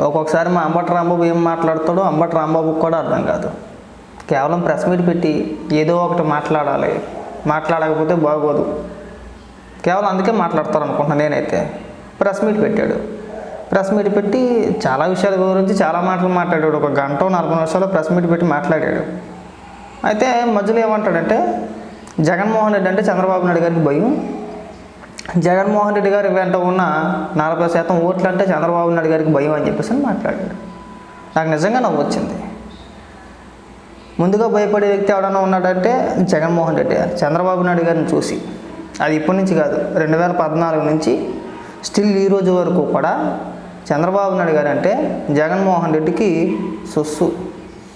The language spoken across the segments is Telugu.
ఒక్కొక్కసారి మా అంబటి రాంబాబు ఏం మాట్లాడతాడో అంబటి రాంబాబుకి కూడా అర్థం కాదు. కేవలం ప్రెస్ మీట్ పెట్టి ఏదో ఒకటి మాట్లాడాలి. మాట్లాడకపోతే బాగోదు. కేవలం అందుకే మాట్లాడతారు అనుకుంటున్నాను నేనైతే. ప్రెస్ మీట్ పెట్టాడు. ప్రెస్ మీట్ పెట్టి చాలా విషయాల గురించి చాలా మాటలు మాట్లాడాడు. ఒక గంట నలభై నిమిషాలు ప్రెస్ మీట్ పెట్టి మాట్లాడాడు. అయితే మధ్యలో ఏమంటాడంటే జగన్మోహన్ రెడ్డి అంటే చంద్రబాబు నాయుడు గారికి భయం. జగన్మోహన్ రెడ్డి గారి వెంట ఉన్న నలభై శాతం ఓట్లు అంటే చంద్రబాబు నాయుడు గారికి భయం అని చెప్పేసి అని మాట్లాడాడు. నాకు నిజంగా నవ్వు వచ్చింది ముందుగా భయపడే వ్యక్తి ఎవడన్నా ఉన్నాడంటే జగన్మోహన్ రెడ్డి గారు. చంద్రబాబు నాయుడు గారిని చూసి. అది ఇప్పటి నుంచి కాదు రెండు వేల పద్నాలుగు నుంచి. స్టిల్ ఈ రోజు వరకు కూడా చంద్రబాబు నాయుడు గారు అంటే జగన్మోహన్ రెడ్డికి సొస్సు.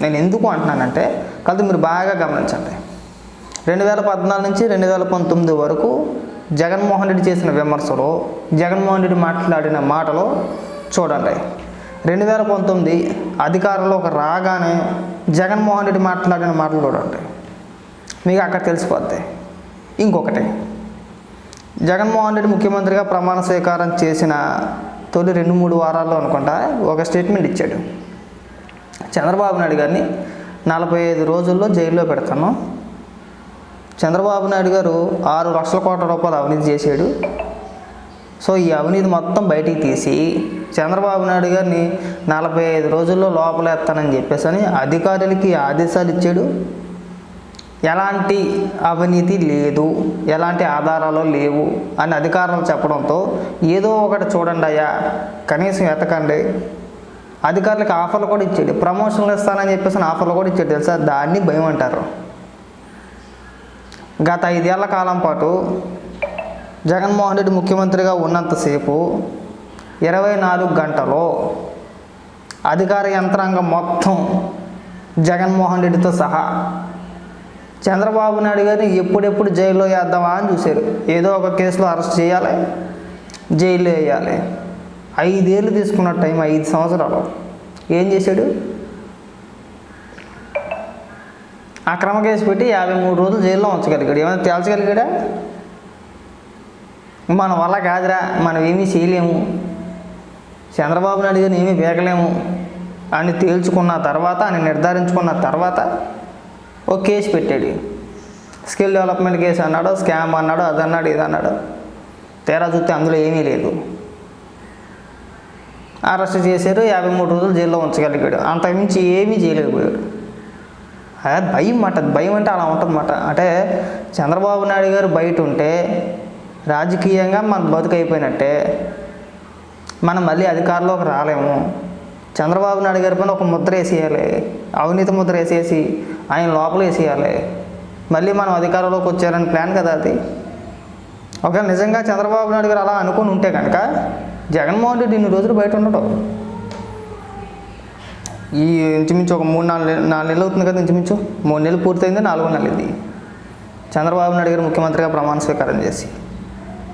నేను ఎందుకు అంటున్నానంటే కాదు మీరు బాగా గమనించండి. రెండు వేల పద్నాలుగు నుంచి రెండు వేల పంతొమ్మిది వరకు జగన్మోహన్ రెడ్డి చేసిన విమర్శలో జగన్మోహన్ రెడ్డి మాట్లాడిన మాటలు చూడండి. రెండు వేల పంతొమ్మిది అధికారంలోకి రాగానే జగన్మోహన్ రెడ్డి మాట్లాడిన మాటలు చూడండి. మీకు అక్కడ తెలిసిపోద్ది. ఇంకొకటి. జగన్మోహన్ రెడ్డి ముఖ్యమంత్రిగా ప్రమాణ స్వీకారం చేసిన తొలి రెండు మూడు వారాల్లో అనుకుంటా ఒక స్టేట్మెంట్ ఇచ్చాడు. చంద్రబాబు నాయుడు గారిని నలభై ఐదు రోజుల్లో జైల్లో పెడతాను. చంద్రబాబు నాయుడు గారు ఆరు లక్షల కోట్ల రూపాయలు అవినీతి చేశాడు. సో ఈ అవినీతి మొత్తం బయటికి తీసి చంద్రబాబు నాయుడు గారిని నలభై ఐదు రోజుల్లో లోపలేస్తానని చెప్పేసి అని అధికారులకి ఆదేశాలు ఇచ్చాడు. ఎలాంటి అవినీతి లేదు ఎలాంటి ఆధారాలు లేవు అని అధికారులు చెప్పడంతో ఏదో ఒకటి చూడండి అయ్యా కనీసం ఎతకండి అధికారులకు ఆఫర్లు కూడా ఇచ్చాడు. ప్రమోషన్లు ఇస్తానని చెప్పేసి ఆఫర్లు కూడా ఇచ్చాడు. తెలుసా? దాన్ని భయం అంటారు గత ఐదేళ్ళ కాలం పాటు జగన్మోహన్ రెడ్డి ముఖ్యమంత్రిగా ఉన్నంతసేపు ఇరవై నాలుగు గంటలో అధికార యంత్రాంగం మొత్తం జగన్మోహన్ రెడ్డితో సహా చంద్రబాబు నాయుడు గారిని ఎప్పుడెప్పుడు జైల్లో వేద్దామా అని చూశారు. ఏదో ఒక కేసులో అరెస్ట్ చేయాలి జైల్లో వేయాలి. ఐదేళ్ళు తీసుకున్న టైం ఐదు సంవత్సరాలు. ఏం చేశాడు? అక్రమ కేసు పెట్టి యాభై మూడు రోజులు జైల్లో ఉంచగలిగాడు. ఏమైనా తేల్చగలిగాడా? మన వల్ల కాదురా మనం ఏమీ చేయలేము. చంద్రబాబు నాయుడు గారిని ఏమీ వేగలేము అని తేల్చుకున్న తర్వాత అని నిర్ధారించుకున్న తర్వాత ఒక కేసు పెట్టాడు. స్కిల్ డెవలప్మెంట్ కేసు అన్నాడు స్కామ్ అన్నాడు అది అన్నాడు ఇది అన్నాడు తేరా చూస్తే అందులో ఏమీ లేదు. అరెస్ట్ చేశారు యాభై మూడు రోజులు జైల్లో ఉంచగలిగాడు. అంతకుమించి ఏమీ చేయలేకపోయాడు. అదే భయం మాట భయం అంటే అలా ఉంటుందన్నమాట. అంటే చంద్రబాబు నాయుడు గారు బయట ఉంటే రాజకీయంగా మన బతుకు అయిపోయినట్టే మనం మళ్ళీ అధికారంలోకి రాలేము. చంద్రబాబు నాయుడు గారి పైన ఒక ముద్ర వేసేయాలి అవినీతి ముద్ర వేసేసి ఆయన లోపల వేసేయాలి. మళ్ళీ మనం అధికారంలోకి వచ్చారని ప్లాన్ కదా అది. ఒకవేళ నిజంగా చంద్రబాబు నాయుడు గారు అలా అనుకుని ఉంటే కనుక జగన్మోహన్ రెడ్డి ఇన్ని రోజులు బయట ఉండడు ఈ ఇంచుమించు ఒక మూడు నాలుగు నెలలు నాలుగు నెలలు అవుతుంది కదా ఇంచుమించు? మూడు నెలలు పూర్తయింది? నాలుగో నెల ఇది చంద్రబాబు నాయుడు గారు ముఖ్యమంత్రిగా ప్రమాణ స్వీకారం చేసి.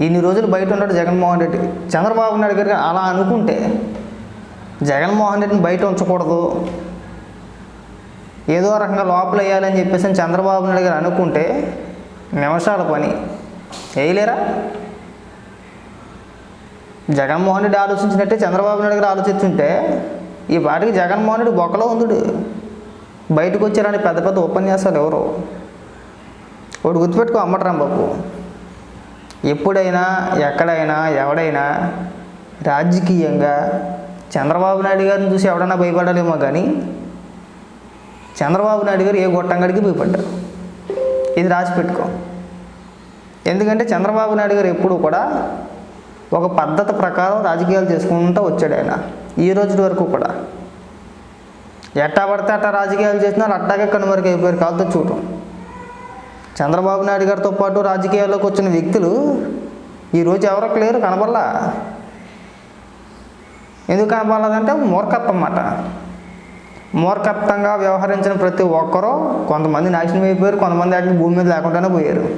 ఇన్ని రోజులు బయట ఉన్నాడు జగన్మోహన్ రెడ్డి. చంద్రబాబు నాయుడు గారు అలా అనుకుంటే జగన్మోహన్ రెడ్డిని బయట ఉంచకూడదు. ఏదో రకంగా లోపల వేయాలని చెప్పేసి చంద్రబాబు నాయుడు గారు అనుకుంటే నిమిషాల పని. వేయలేరా? జగన్మోహన్ రెడ్డి ఆలోచించినట్టే చంద్రబాబు నాయుడు గారు ఆలోచిస్తుంటే ఈ పాటికి జగన్మోహనుడు బొక్కలో ఉందుడు. బయటకు వచ్చారని పెద్ద పెద్ద ఉపన్యాసాలు ఎవరు? ఒకటి గుర్తుపెట్టుకో అమ్మటరాం బాబు ఎప్పుడైనా ఎక్కడైనా ఎవడైనా రాజకీయంగా చంద్రబాబు నాయుడు గారిని చూసి ఎవడన్నా భయపడాలేమో కానీ చంద్రబాబు నాయుడు గారు ఏ గొట్టంగడికి భయపడ్డారు? ఇది రాసి పెట్టుకో. ఎందుకంటే చంద్రబాబు నాయుడు గారు ఎప్పుడు కూడా ఒక పద్ధతి ప్రకారం రాజకీయాలు చేసుకుంటూ వచ్చాడు ఆయన. ఈ రోజు వరకు కూడా. ఎట్టా పడితే అట్టా రాజకీయాలు చేసినారు అట్టాగే కనుమరుగు అయిపోయారు కాలుతో చూడటం చంద్రబాబు నాయుడు గారితో పాటు రాజకీయాల్లోకి వచ్చిన వ్యక్తులు ఈరోజు ఎవరొక లేరు కనబడలా. ఎందుకు కనబడలేదంటే మూర్ఖత్వం అన్నమాట మూర్ఖత్వంగా వ్యవహరించిన ప్రతి ఒక్కరూ కొంతమంది నాశనం అయిపోయారు కొంతమంది వాటిని భూమి మీద లేకుండానే పోయారు.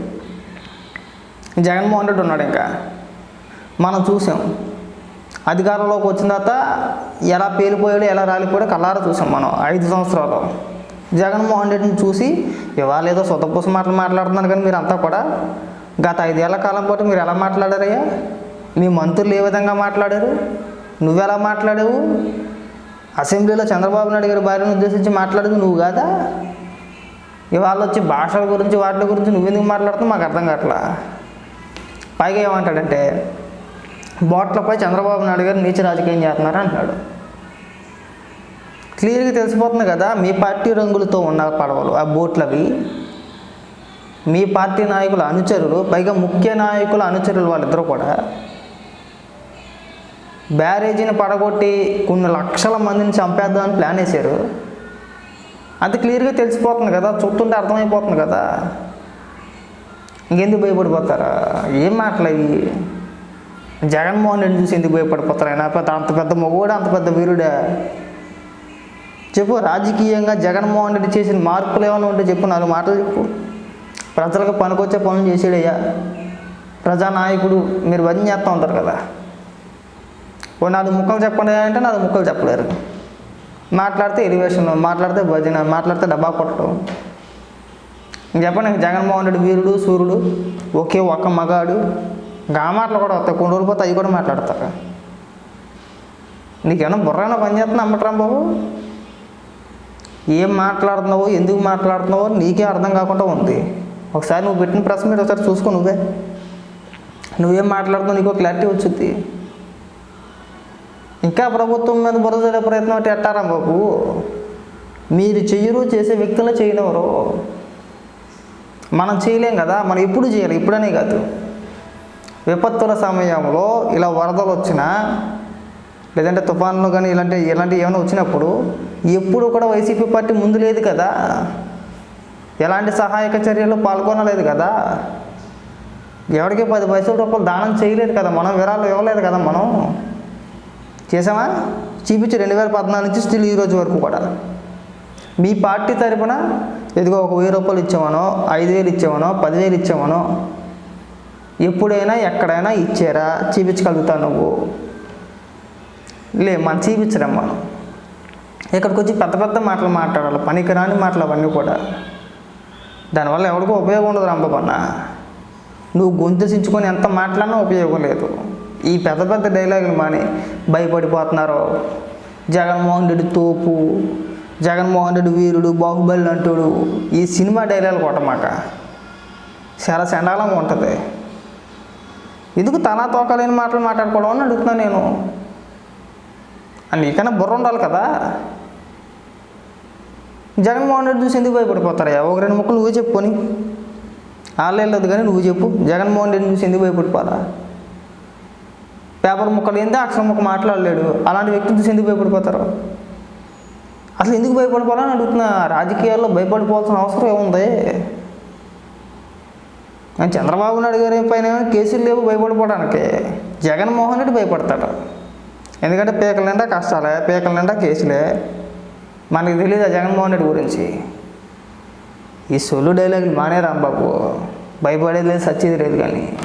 జగన్మోహన్ రెడ్డి ఉన్నాడు ఇంకా. మనం చూసాం. అధికారంలోకి వచ్చిన తర్వాత ఎలా పేలిపోయాడో ఎలా రాలిపోయాడో కల్లారా చూసాం మనం ఐదు సంవత్సరాలు. జగన్మోహన్ రెడ్డిని చూసి ఇవాళ ఏదో సొతపూస మాటలు మాట్లాడుతున్నారు కానీ మీరు అంతా కూడా గత ఐదేళ్ళ కాలం పాటు మీరు ఎలా మాట్లాడారయ్యా? మీ మంత్రులు ఏ విధంగా మాట్లాడారు? నువ్వెలా మాట్లాడావు? అసెంబ్లీలో చంద్రబాబు నాయుడు గారి భార్యను ఉద్దేశించి మాట్లాడదు నువ్వు కాదా? ఇవాళ వచ్చి భాషల గురించి వాటి గురించి నువ్వెందుకు మాట్లాడుతున్నావు? మాకు అర్థం కావట్లా. పైగా ఏమంటాడంటే బోట్లపై చంద్రబాబు నాయుడు గారు నీచ రాజకీయం చేస్తున్నారు అంటున్నాడు క్లియర్గా తెలిసిపోతుంది కదా మీ పార్టీ రంగులతో ఉన్న పడవలు ఆ బోట్లవి. మీ పార్టీ నాయకుల అనుచరులు పైగా ముఖ్య నాయకుల అనుచరులు వాళ్ళిద్దరూ కూడా బ్యారేజీని పడగొట్టి కొన్ని లక్షల మందిని చంపేద్దామని ప్లాన్ వేశారు. అది క్లియర్గా తెలిసిపోతుంది కదా చూస్తుంటే అర్థమైపోతుంది కదా. ఇంకెందుకు భయపడిపోతారా? ఏం మాట్లాడి జగన్మోహన్ రెడ్డి చూసి ఎందుకు భయపడిపోతారు? ఆయన పెద్ద అంత పెద్ద మగవాడు అంత పెద్ద వీరుడా? చెప్పు రాజకీయంగా జగన్మోహన్ రెడ్డి చేసిన మార్పులు ఏమైనా ఉంటే చెప్పు నాలుగు మాటలు చెప్పు. ప్రజలకు పనికొచ్చే పనులు చేసాడయ్యా. ప్రజానాయకుడు మీరు భజన చేస్తూ ఉంటారు కదా. ఓ నాలుగు ముక్కలు చెప్పండి అంటే నాలుగు ముక్కలు చెప్పలేరు. మాట్లాడితే ఎలివేషన్ మాట్లాడితే భజన మాట్లాడితే డబ్బా కొట్టడం. ఇంక చెప్పండి జగన్మోహన్ రెడ్డి వీరుడు సూర్యుడు ఒకే ఒక్క మగాడు. గా మాటలు కూడా వస్తాయి. కొన్ని రోజులు పోతే అవి కూడా మాట్లాడతారు. నీకేమైనా బుర్రైనా పని చేస్తున్నా బాబు ఏం మాట్లాడుతున్నావో ఎందుకు మాట్లాడుతున్నావో నీకే అర్థం కాకుండా ఉంది. ఒకసారి నువ్వు పెట్టిన ప్రశ్న మీరు ఒకసారి చూసుకో నువ్వే. నువ్వేం మాట్లాడుతున్నావు నీకు క్లారిటీ వచ్చింది ఇంకా ప్రభుత్వం మీద బురద ప్రయత్నం అంటే ఎట్టారా బాబు మీరు చెయ్యరు చేసే వ్యక్తులు చేయనివరు మనం చేయలేం కదా మనం ఎప్పుడు చేయాలి? ఇప్పుడనే కాదు. విపత్తుల సమయంలో ఇలా వరదలు వచ్చినా లేదంటే తుఫాన్లు కానీ ఇలాంటి ఇలాంటివి ఏమైనా వచ్చినప్పుడు ఎప్పుడు కూడా వైసీపీ పార్టీ ముందు లేదు కదా. ఎలాంటి సహాయక చర్యలు పాల్గొనలేదు కదా. ఎవరికి పది పైసల రూపాయలు దానం చేయలేదు కదా మనం విరాళం ఇవ్వలేదు కదా మనం. చేసామా చూపించి రెండు వేల పద్నాలుగు నుంచి స్టిల్ ఈ రోజు వరకు కూడా. మీ పార్టీ తరపున ఇదిగో ఒక వెయ్యి రూపాయలు ఇచ్చామనో ఐదు వేలు ఇచ్చామనో పదివేలు ఇచ్చామనో ఎప్పుడైనా ఎక్కడైనా ఇచ్చారా? చూపించగలుగుతావు నువ్వు? లే మనం చూపించలేం మనం ఇక్కడికి వచ్చి పెద్ద పెద్ద మాటలు మాట్లాడాలి పనికిరాని మాటలు అవన్నీ కూడా. దానివల్ల ఎవరికో ఉపయోగం ఉండదు రంపపన్న నువ్వు గొంతుసించుకొని ఎంత మాట్లాడినా ఉపయోగం లేదు. ఈ పెద్ద పెద్ద డైలాగులు మాని భయపడిపోతున్నారు. జగన్మోహన్ రెడ్డి తోపు జగన్మోహన్ రెడ్డి వీరుడు బాహుబలి అంటాడు ఈ సినిమా డైలాగులు కొట్టమాక. చాలా చండాలంగా ఉంటుంది. ఎందుకు తలా తోకలేని మాటలు మాట్లాడుకోవడం అని అడుగుతున్నా నేను. నీకన్నా బుర్ర ఉండాలి కదా. జగన్మోహన్ రెడ్డి చూసి ఎందుకు భయపడిపోతారయ్యా? ఒక రెండు ముక్కలు నువ్వే చెప్పుకొని ఆన్లైన్లో కానీ నువ్వు చెప్పు. జగన్మోహన్ రెడ్డి చూసి ఎందుకు భయపడిపోరా పేపర్ ముక్కలు ఏందో? అక్షరం ముక్క మాట్లాడలేడు. అలాంటి వ్యక్తిని చూసి ఎందుకు భయపడిపోతారు? అసలు ఎందుకు భయపడిపోవాలని అడుగుతున్నా. రాజకీయాల్లో భయపడిపోవాల్సిన అవసరం ఏముంది? చంద్రబాబు నాయుడు గారి పైన కేసులు లేవు భయపడిపోవడానికి. జగన్మోహన్ రెడ్డి భయపడతాడు. ఎందుకంటే పీకల నిండా కష్టాలే పీకల నిండా కేసులే. మనకి తెలియదు ఆ జగన్మోహన్ రెడ్డి గురించి? ఈ సొల్లు డైలాగులు మానే రాంబాబు భయపడేది లేదు సచ్చేది లేదు కానీ.